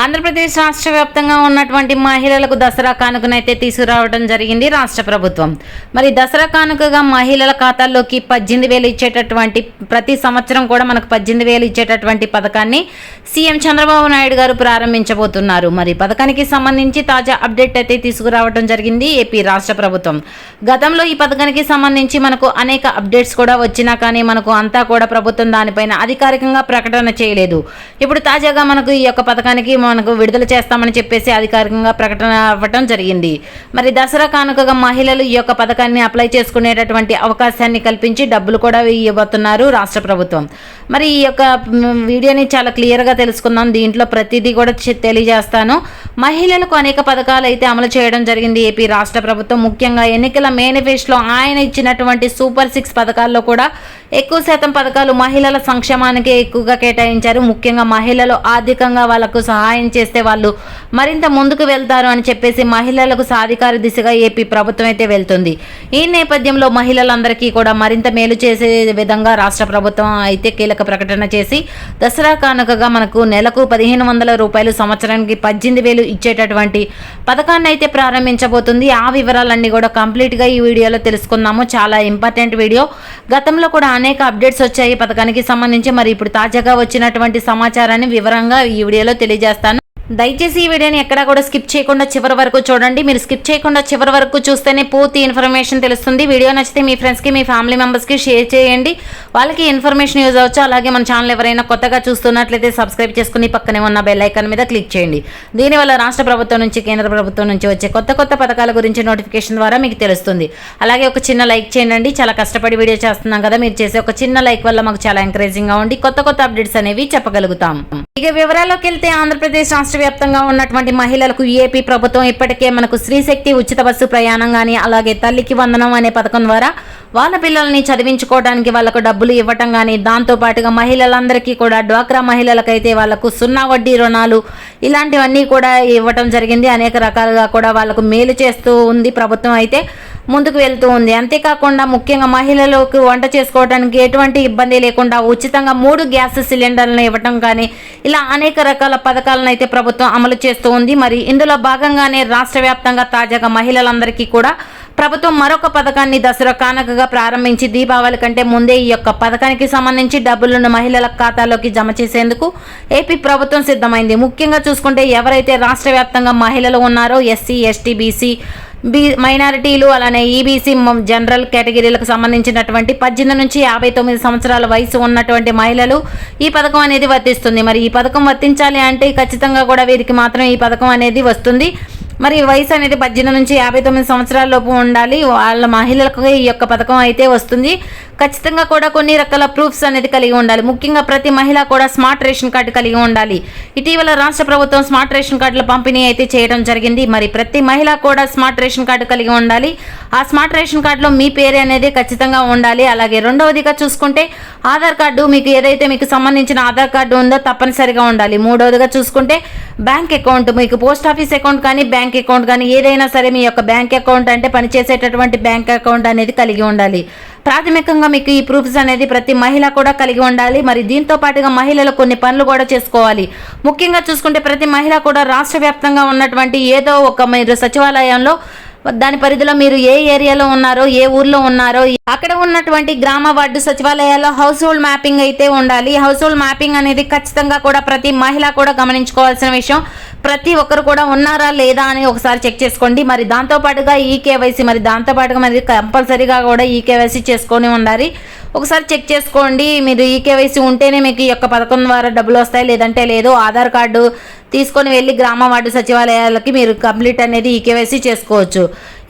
ఆంధ్రప్రదేశ్ రాష్ట్ర వ్యాప్తంగా ఉన్నటువంటి మహిళలకు దసరా కానుకనైతే తీసుకురావడం జరిగింది రాష్ట్ర ప్రభుత్వం. మరి దసరా కానుకగా మహిళల ఖాతాల్లోకి పద్దెనిమిది వేలు ఇచ్చేటటువంటి ప్రతి సంవత్సరం కూడా మనకు పద్దెనిమిది వేలు ఇచ్చేటటువంటి పథకాన్ని సీఎం చంద్రబాబు నాయుడు గారు ప్రారంభించబోతున్నారు. మరి పథకానికి సంబంధించి తాజా అప్డేట్ అయితే తీసుకురావడం జరిగింది ఏపీ రాష్ట్ర ప్రభుత్వం. గతంలో ఈ పథకానికి సంబంధించి మనకు అనేక అప్డేట్స్ కూడా వచ్చినా కానీ మనకు అంతా కూడా ప్రభుత్వం దానిపైన అధికారికంగా ప్రకటన చేయలేదు. ఇప్పుడు తాజాగా మనకు ఈ యొక్క పథకానికి మనకు విడుదల చేస్తామని చెప్పేసి అధికారికంగా ప్రకటన అవ్వటం జరిగింది. మరి దసరా కానుకగా మహిళలు ఈ యొక్క పథకాన్ని అప్లై చేసుకునేటటువంటి అవకాశాన్ని కల్పించి డబ్బులు కూడా ఇవ్వబోతున్నారు రాష్ట్ర ప్రభుత్వం. మరి ఈ యొక్క వీడియోని చాలా క్లియర్గా తెలుసుకుందాం. దీంట్లో ప్రతిదీ కూడా తెలియజేస్తాను. మహిళలకు అనేక పథకాలు అయితే అమలు చేయడం జరిగింది ఏపీ రాష్ట్ర ప్రభుత్వం. ముఖ్యంగా ఎన్నికల మేనిఫెస్టోలో ఆయన ఇచ్చినటువంటి సూపర్ సిక్స్ పథకాల్లో కూడా ఎక్కువ శాతం పథకాలు మహిళల సంక్షేమానికి ఎక్కువగా కేటాయించారు. ముఖ్యంగా మహిళలు ఆర్థికంగా వాళ్ళకు సహాయం చేస్తే వాళ్ళు మరింత ముందుకు వెళ్తారు అని చెప్పేసి మహిళలకు సాధికార దిశగా ఏపీ ప్రభుత్వం అయితే వెళ్తుంది. ఈ నేపథ్యంలో మహిళలందరికీ కూడా మరింత మేలు చేసే విధంగా రాష్ట్ర ప్రభుత్వం అయితే కీలక ప్రకటన చేసి దసరా కానుకగా మనకు నెలకు పదిహేను వందల రూపాయలు సంవత్సరానికి పద్దెనిమిది వేలు ఇచ్చేటటువంటి పథకాన్ని అయితే ప్రారంభించబోతుంది. ఆ వివరాలన్నీ కూడా కంప్లీట్గా ఈ వీడియోలో తెలుసుకుందాము. చాలా ఇంపార్టెంట్ వీడియో. గతంలో కూడా అనేక అప్డేట్స్ వచ్చాయి ఈ పథకానికి సంబంధించి. మరి ఇప్పుడు తాజాగా వచ్చినటువంటి సమాచారాన్ని వివరంగా ఈ వీడియోలో తెలియజేస్తాను. దయచేసి ఈ వీడియోని ఎక్కడా కూడా స్కిప్ చేయకుండా చివరి వరకు చూడండి. మీరు స్కిప్ చేయకుండా చివరి వరకు చూస్తేనే పూర్తి ఇన్ఫర్మేషన్ తెలుస్తుంది. వీడియో నచ్చితే మీ ఫ్రెండ్స్కి మీ ఫ్యామిలీ మెంబర్స్కి షేర్ చేయండి. వాళ్ళకి ఇన్ఫర్మేషన్ యూజ్ అవ్వచ్చు. అలాగే మన ఛానల్ ఎవరైనా కొత్తగా చూస్తున్నట్లయితే సబ్స్క్రైబ్ చేసుకుని పక్కనే ఉన్న బెల్ ఐకాన్ మీద క్లిక్ చేయండి. దీనివల్ల రాష్ట్ర ప్రభుత్వం నుంచి కేంద్ర ప్రభుత్వం నుంచి వచ్చే కొత్త కొత్త పథకాల గురించి నోటిఫికేషన్ ద్వారా మీకు తెలుస్తుంది. అలాగే ఒక చిన్న లైక్ చేయండి. చాలా కష్టపడి వీడియో చేస్తున్నాం కదా. మీరు చేసే ఒక చిన్న లైక్ వల్ల మాకు చాలా ఎంకరేజింగ్గా ఉండి కొత్త కొత్త అప్డేట్స్ అనేవి చెప్పగలుగుతాం. ఇక వివరాల్లోకి వెళ్తే ఆంధ్రప్రదేశ్ రాష్ట్ర వ్యాప్తంగా ఉన్నటువంటి మహిళలకు ఏపీ ప్రభుత్వం ఇప్పటికే మనకు స్త్రీశక్తి ఉచిత బస్సు ప్రయాణం కానీ అలాగే తల్లికి వందనం అనే పథకం ద్వారా వాళ్ళ పిల్లల్ని చదివించుకోవడానికి వాళ్ళకు డబ్బులు ఇవ్వటం కానీ దాంతో పాటుగా మహిళలందరికీ కూడా డ్వాక్రా మహిళలకైతే వాళ్ళకు సున్నా వడ్డీ రుణాలు ఇలాంటివన్నీ కూడా ఇవ్వటం జరిగింది. అనేక రకాలుగా కూడా వాళ్ళకు మేలు చేస్తూ ఉంది ప్రభుత్వం అయితే. ముందుకు వెళ్తూ ఉంది. అంతేకాకుండా ముఖ్యంగా మహిళలకు వంట చేసుకోవడానికి ఎటువంటి ఇబ్బంది లేకుండా ఉచితంగా మూడు గ్యాస్ సిలిండర్లను ఇవ్వటం కానీ ఇలా అనేక రకాల పథకాలను అయితే ప్రభుత్వం అమలు చేస్తూ ఉంది. మరి ఇందులో భాగంగానే రాష్ట్ర వ్యాప్తంగా తాజాగా మహిళలందరికీ కూడా ప్రభుత్వం మరొక పథకాన్ని దసరా కానుకగా ప్రారంభించి దీపావళి కంటే ముందే ఈ యొక్క పథకానికి సంబంధించి డబ్బులను మహిళల ఖాతాలోకి జమ చేసేందుకు ఏపీ ప్రభుత్వం సిద్ధమైంది. ముఖ్యంగా చూసుకుంటే ఎవరైతే రాష్ట్ర వ్యాప్తంగా మహిళలు ఉన్నారో ఎస్సీ ఎస్టీ బీసీ బీ మైనారిటీలు అలానే ఈబీసీ జనరల్ కేటగిరీలకు సంబంధించినటువంటి పద్దెనిమిది నుంచి యాభై తొమ్మిది సంవత్సరాల వయసు ఉన్నటువంటి మహిళలు ఈ పథకం అనేది వర్తిస్తుంది. మరి ఈ పథకం వర్తించాలి అంటే ఖచ్చితంగా కూడా వీరికి మాత్రం ఈ పథకం అనేది వస్తుంది. మరి వయసు అనేది పద్దెనిమిది నుంచి యాభై తొమ్మిది సంవత్సరాల లోపు ఉండాలి. వాళ్ళ మహిళలకు ఈ యొక్క పథకం అయితే వస్తుంది. ఖచ్చితంగా కూడా కొన్ని రకాల ప్రూఫ్స్ అనేది కలిగి ఉండాలి. ముఖ్యంగా ప్రతి మహిళ కూడా స్మార్ట్ రేషన్ కార్డు కలిగి ఉండాలి. ఇటీవల రాష్ట్ర ప్రభుత్వం స్మార్ట్ రేషన్ కార్డుల పంపిణీ అయితే చేయడం జరిగింది. మరి ప్రతి మహిళ కూడా స్మార్ట్ రేషన్ కార్డు కలిగి ఉండాలి. ఆ స్మార్ట్ రేషన్ కార్డులో మీ పేరు అనేది ఖచ్చితంగా ఉండాలి. అలాగే రెండవదిగా చూసుకుంటే ఆధార్ కార్డు మీకు ఏదైతే మీకు సంబంధించిన ఆధార్ కార్డు ఉందో తప్పనిసరిగా ఉండాలి. మూడవదిగా చూసుకుంటే బ్యాంక్ అకౌంట్ మీకు పోస్ట్ ఆఫీస్ అకౌంట్ కానీ బ్యాంక్ అకౌంట్ కానీ ఏదైనా సరే మీ యొక్క బ్యాంక్ అకౌంట్ అంటే పనిచేసేటటువంటి బ్యాంక్ అకౌంట్ అనేది కలిగి ఉండాలి. ప్రాథమికంగా మీకు ఈ ప్రూఫ్స్ అనేది ప్రతి మహిళ కూడా కలిగి ఉండాలి. మరి దీంతో పాటుగా మహిళలు కొన్ని పనులు కూడా చేసుకోవాలి. ముఖ్యంగా చూసుకుంటే ప్రతి మహిళ కూడా రాష్ట్ర వ్యాప్తంగా ఉన్నటువంటి ఏదో ఒక మీరు సచివాలయంలో దాని పరిధిలో మీరు ఏ ఏరియాలో ఉన్నారో ఏ ఊర్లో ఉన్నారో అక్కడ ఉన్నటువంటి గ్రామ వార్డు సచివాలయాల్లో హౌస్ హోల్డ్ మ్యాపింగ్ అయితే ఉండాలి. హౌస్ హోల్డ్ మ్యాపింగ్ అనేది ఖచ్చితంగా కూడా ప్రతి మహిళ కూడా గమనించుకోవాల్సిన విషయం. ప్రతి ఒక్కరు కూడా ఉన్నారా లేదా అని ఒకసారి చెక్ చేసుకోండి. మరి దాంతో పాటుగా ఈ కేవైసీ మరి దాంతో పాటుగా మరి కంపల్సరీగా కూడా ఈ కేవైసీ చేసుకొని ఉండాలి. ఒకసారి చెక్ చేసుకోండి. మీరు ఈ కేవైసీ ఉంటేనే మీకు ఈ యొక్క పథకం ద్వారా డబ్బులు వస్తాయి. లేదంటే లేదు ఆధార్ కార్డు తీసుకొని వెళ్ళి గ్రామ వార్డు సచివాలయాలకి మీరు కంప్లీట్ అనేది ఈ కేవైసీ చేసుకోవచ్చు.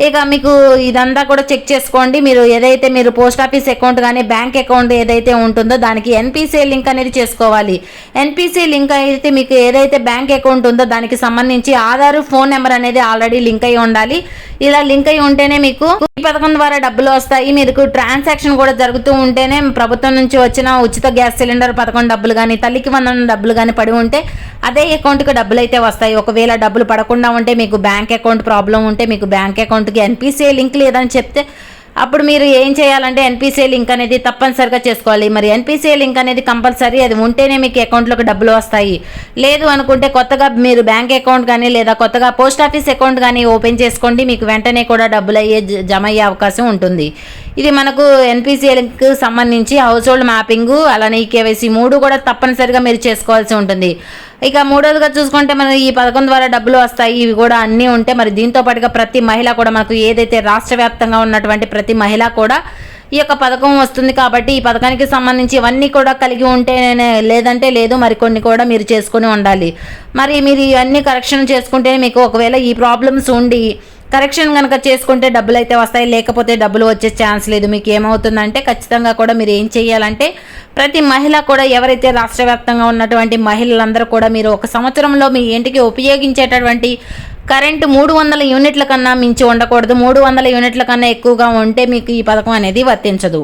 ఇక మీకు ఇదంతా కూడా చెక్ చేసుకోండి. మీరు ఏదైతే మీరు పోస్ట్ ఆఫీస్ అకౌంట్ కానీ బ్యాంక్ అకౌంట్ ఏదైతే ఉంటుందో దానికి ఎన్పిసిఐ లింక్ అనేది చేసుకోవాలి. ఎన్పిసి లింక్ అయితే మీకు ఏదైతే బ్యాంక్ అకౌంట్ ఉందో దానికి సంబంధించి ఆధార్ ఫోన్ నెంబర్ అనేది ఆల్రెడీ లింక్ అయి ఉండాలి. ఇలా లింక్ అయి ఉంటేనే మీకు ఈ పథకం ద్వారా డబ్బులు వస్తాయి. మీకు ట్రాన్సాక్షన్ కూడా జరుగుతూ ఉంటేనే ప్రభుత్వం నుంచి వచ్చిన ఉచిత గ్యాస్ సిలిండర్ పథకం డబ్బులు కానీ తల్లికి వందన డబ్బులు కానీ పడి ఉంటే అదే అకౌంట్కి డబ్బులు అయితే వస్తాయి. ఒకవేళ డబ్బులు పడకుండా ఉంటే మీకు బ్యాంక్ అకౌంట్ ప్రాబ్లం ఉంటే మీకు బ్యాంక్ అకౌంట్కి ఎన్పిసిఐ లింక్ లేదని చెప్తే అప్పుడు మీరు ఏం చేయాలంటే ఎన్పిసిఐ లింక్ అనేది తప్పనిసరిగా చేసుకోవాలి. మరి ఎన్పిసిఐ లింక్ అనేది కంపల్సరీ అది ఉంటేనే మీకు అకౌంట్లోకి డబ్బులు వస్తాయి. లేదు అనుకుంటే కొత్తగా మీరు బ్యాంక్ అకౌంట్ కానీ లేదా కొత్తగా పోస్ట్ ఆఫీస్ అకౌంట్ కానీ ఓపెన్ చేసుకోండి. మీకు వెంటనే కూడా డబ్బులు అయ్యే జ- జమ అయ్యే అవకాశం ఉంటుంది. ఇది మనకు ఎన్పిసిఐ లింక్ సంబంధించి హౌస్ హోల్డ్ మ్యాపింగ్ అలానే ఈ కేవైసీ మూడు కూడా తప్పనిసరిగా మీరు చేసుకోవాల్సి ఉంటుంది. ఇక మూడోదిగా చూసుకుంటే మనం ఈ పథకం ద్వారా డబ్బులు వస్తాయి ఇవి కూడా అన్నీ ఉంటే మరి దీంతో పాటుగా ప్రతి మహిళ కూడా మనకు ఏదైతే రాష్ట్ర వ్యాప్తంగా ఉన్నటువంటి ప్రతి మహిళ కూడా ఈ యొక్క పథకం వస్తుంది కాబట్టి ఈ పథకానికి సంబంధించి ఇవన్నీ కూడా కలిగి ఉంటే లేదంటే లేదు మరి కొన్ని కూడా మీరు చేసుకొని ఉండాలి. మరి మీరు ఇవన్నీ కరెక్షన్ చేసుకుంటే మీకు ఒకవేళ ఈ ప్రాబ్లమ్స్ ఉండి కరెక్షన్ కనుక చేసుకుంటే డబ్బులు అయితే వస్తాయి లేకపోతే డబ్బులు వచ్చే ఛాన్స్ లేదు. మీకు ఏమవుతుందంటే ఖచ్చితంగా కూడా మీరు ఏం చేయాలంటే ప్రతి మహిళ కూడా ఎవరైతే రాష్ట్ర వ్యాప్తంగా ఉన్నటువంటి మహిళలందరూ కూడా మీరు ఒక సంవత్సరంలో మీ ఇంటికి ఉపయోగించేటటువంటి కరెంటు మూడు వందల యూనిట్ల కన్నా మించి ఉండకూడదు. మూడు వందల యూనిట్ల కన్నా ఎక్కువగా ఉంటే మీకు ఈ పథకం అనేది వర్తించదు.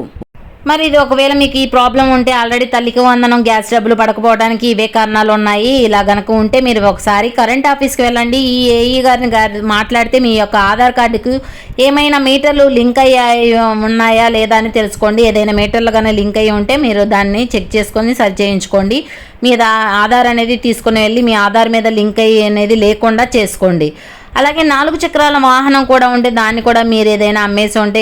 మరి ఇది ఒకవేళ మీకు ఈ ప్రాబ్లం ఉంటే ఆల్రెడీ తల్లికి వందనం గ్యాస్ డబ్బులు పడకపోవడానికి ఇవే కారణాలు ఉన్నాయి. ఇలా గనక ఉంటే మీరు ఒకసారి కరెంట్ ఆఫీస్కి వెళ్ళండి. ఈ ఏఈ గారిని గారి మాట్లాడితే మీ యొక్క ఆధార్ కార్డుకు ఏమైనా మీటర్లు లింక్ అయ్యాయి ఉన్నాయా లేదా అని తెలుసుకోండి. ఏదైనా మీటర్లు కానీ లింక్ అయ్యి ఉంటే మీరు దాన్ని చెక్ చేసుకొని సరి చేయించుకోండి మీ దా- ఆధార్ అనేది తీసుకుని వెళ్ళి మీ ఆధార్ మీద లింక్ అయ్యి అనేది లేకుండా చేసుకోండి. అలాగే నాలుగు చక్రాల వాహనం కూడా ఉంటే దాన్ని కూడా మీరు ఏదైనా అమ్మేసి ఉంటే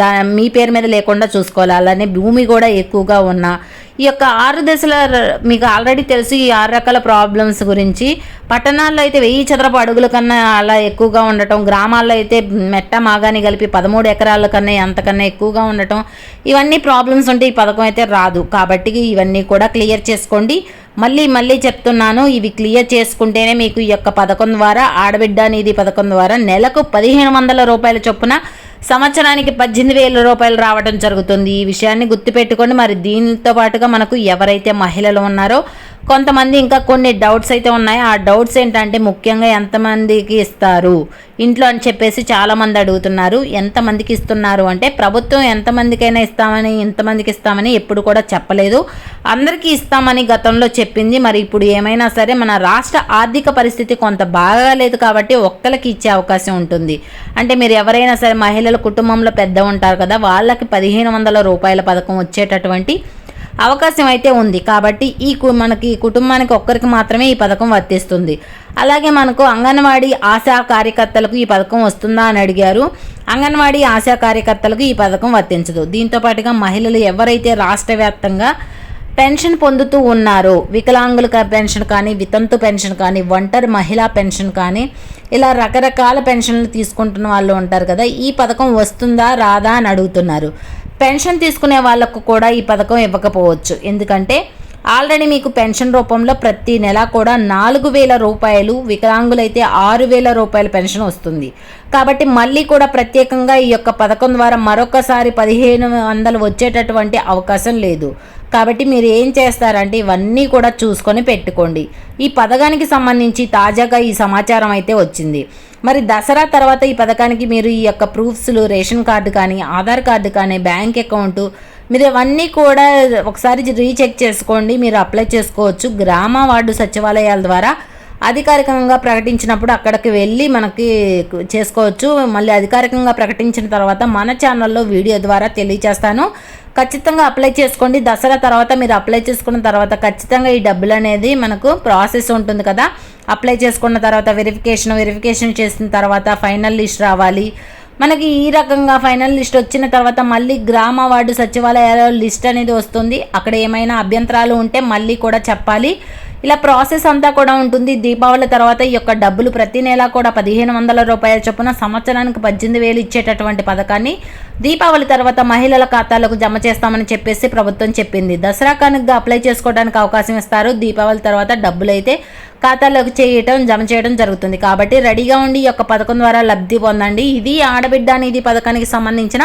దా మీ పేరు మీద లేకుండా చూసుకోవాలి. అలానే భూమి కూడా ఎక్కువగా ఉన్న ఈ యొక్క ఆరు దశల మీకు ఆల్రెడీ తెలుసు ఈ ఆరు రకాల ప్రాబ్లమ్స్ గురించి. పట్టణాల్లో అయితే వెయ్యి చదరపు అడుగుల కన్నా అలా ఎక్కువగా ఉండటం గ్రామాల్లో అయితే మెట్ట మాగాని కలిపి పదమూడు ఎకరాల కన్నా అంతకన్నా ఎక్కువగా ఉండటం ఇవన్నీ ప్రాబ్లమ్స్ ఉంటే ఈ పథకం అయితే రాదు. కాబట్టి ఇవన్నీ కూడా క్లియర్ చేసుకోండి. మళ్ళీ మళ్ళీ చెప్తున్నాను ఇవి క్లియర్ చేసుకుంటేనే మీకు ఈ యొక్క పథకం ద్వారా ఆడబిడ్డ నిధి పథకం ద్వారా నెలకు పదిహేను వందల రూపాయల చొప్పున సంవత్సరానికి పద్దెనిమిది వేల రూపాయలు రావడం జరుగుతుంది. ఈ విషయాన్ని గుర్తుపెట్టుకోండి. మరి దీనితో పాటుగా మనకు ఎవరైతే మహిళలు ఉన్నారో కొంతమంది ఇంకా కొన్ని డౌట్స్ అయితే ఉన్నాయి. ఆ డౌట్స్ ఏంటంటే ముఖ్యంగా ఎంతమందికి ఇస్తారు? ఇంట్లో అని చెప్పేసి చాలామంది అడుగుతున్నారు. ఎంతమందికి ఇస్తున్నారు అంటే ప్రభుత్వం ఎంతమందికైనా ఇస్తామని ఎంతమందికి ఇస్తామని ఎప్పుడు కూడా చెప్పలేదు. అందరికీ ఇస్తామని గతంలో చెప్పింది. మరి ఇప్పుడు ఏమైనా సరే మన రాష్ట్ర ఆర్థిక పరిస్థితి కొంత బాగాలేదు కాబట్టి ఒక్కరికి ఇచ్చే అవకాశం ఉంటుంది. అంటే మీరు ఎవరైనా సరే మహిళల కుటుంబంలో పెద్ద ఉంటారు కదా వాళ్ళకి పదిహేను వందల రూపాయల పథకం వచ్చేటటువంటి అవకాశం అయితే ఉంది. కాబట్టి ఈ కు- మనకి కుటుంబానికి ఒక్కరికి మాత్రమే ఈ పథకం వర్తిస్తుంది. అలాగే మనకు అంగన్వాడీ ఆశా కార్యకర్తలకు ఈ పథకం వస్తుందా అని అడిగారు. అంగన్వాడీ ఆశా కార్యకర్తలకు ఈ పథకం వర్తించదు. దీంతో పాటుగా మహిళలు ఎవరైతే రాష్ట్ర వ్యాప్తంగా పెన్షన్ పొందుతూ ఉన్నారో వికలాంగుల పెన్షన్ కానీ వితంతు పెన్షన్ కానీ ఒంటరి మహిళా పెన్షన్ కానీ ఇలా రకరకాల పెన్షన్లు తీసుకుంటున్న వాళ్ళు ఉంటారు కదా ఈ పథకం వస్తుందా రాదా అని అడుగుతున్నారు. పెన్షన్ తీసుకునే వాళ్ళకు కూడా ఈ పథకం ఇవ్వకపోవచ్చు. ఎందుకంటే ఆల్రెడీ మీకు పెన్షన్ రూపంలో ప్రతి నెల కూడా నాలుగు వేల రూపాయలు వికలాంగులైతే ఆరు వేల రూపాయల పెన్షన్ వస్తుంది. కాబట్టి మళ్ళీ కూడా ప్రత్యేకంగా ఈ యొక్క పథకం ద్వారా మరొకసారి పదిహేను వందలు వచ్చేటటువంటి అవకాశం లేదు. కాబట్టి మీరు ఏం చేస్తారంటే ఇవన్నీ కూడా చూసుకొని పెట్టుకోండి. ఈ పథకానికి సంబంధించి తాజాగా ఈ సమాచారం అయితే వచ్చింది. మరి దసరా తర్వాత ఈ పథకానికి మీరు ఈ యొక్క ప్రూఫ్స్లు రేషన్ కార్డు కానీ ఆధార్ కార్డు కానీ బ్యాంక్ అకౌంట్ మీరు ఇవన్నీ కూడా ఒకసారి రీచెక్ చేసుకోండి. మీరు అప్లై చేసుకోవచ్చు. గ్రామ వార్డు సచివాలయాల ద్వారా అధికారికంగా ప్రకటించినప్పుడు అక్కడికి వెళ్ళి మనకి చేసుకోవచ్చు. మళ్ళీ అధికారికంగా ప్రకటించిన తర్వాత మన ఛానల్లో వీడియో ద్వారా తెలియచేస్తాను. ఖచ్చితంగా అప్లై చేసుకోండి. దసరా తర్వాత మీరు అప్లై చేసుకున్న తర్వాత ఖచ్చితంగా ఈ డబ్బులు అనేది మనకు ప్రాసెస్ ఉంటుంది కదా. అప్లై చేసుకున్న తర్వాత వెరిఫికేషన్ వెరిఫికేషన్ చేసిన తర్వాత ఫైనల్ లిస్ట్ రావాలి. మనకి ఈ రకంగా ఫైనల్ లిస్ట్ వచ్చిన తర్వాత మళ్ళీ గ్రామ వార్డు సచివాలయాల లిస్ట్ అనేది వస్తుంది. అక్కడ ఏమైనా అభ్యంతరాలు ఉంటే మళ్ళీ కూడా చెప్పాలి. ఇలా ప్రాసెస్ అంతా కూడా ఉంటుంది. దీపావళి తర్వాత ఈ యొక్క డబ్బులు ప్రతి నెల కూడా పదిహేను వందల రూపాయల చొప్పున సంవత్సరానికి పద్దెనిమిది వేలు ఇచ్చేటటువంటి పథకాన్ని దీపావళి తర్వాత మహిళల ఖాతాలకు జమ చేస్తామని చెప్పేసి ప్రభుత్వం చెప్పింది. దసరా కానుకగా అప్లై చేసుకోవడానికి అవకాశం ఇస్తారు. దీపావళి తర్వాత డబ్బులు అయితే ఖాతాలోకి చేయటం జమ చేయడం జరుగుతుంది. కాబట్టి రెడీగా ఉండి ఈ యొక్క పథకం ద్వారా లబ్ధి పొందండి. ఇది ఆడబిడ్డ అనేది పథకానికి సంబంధించిన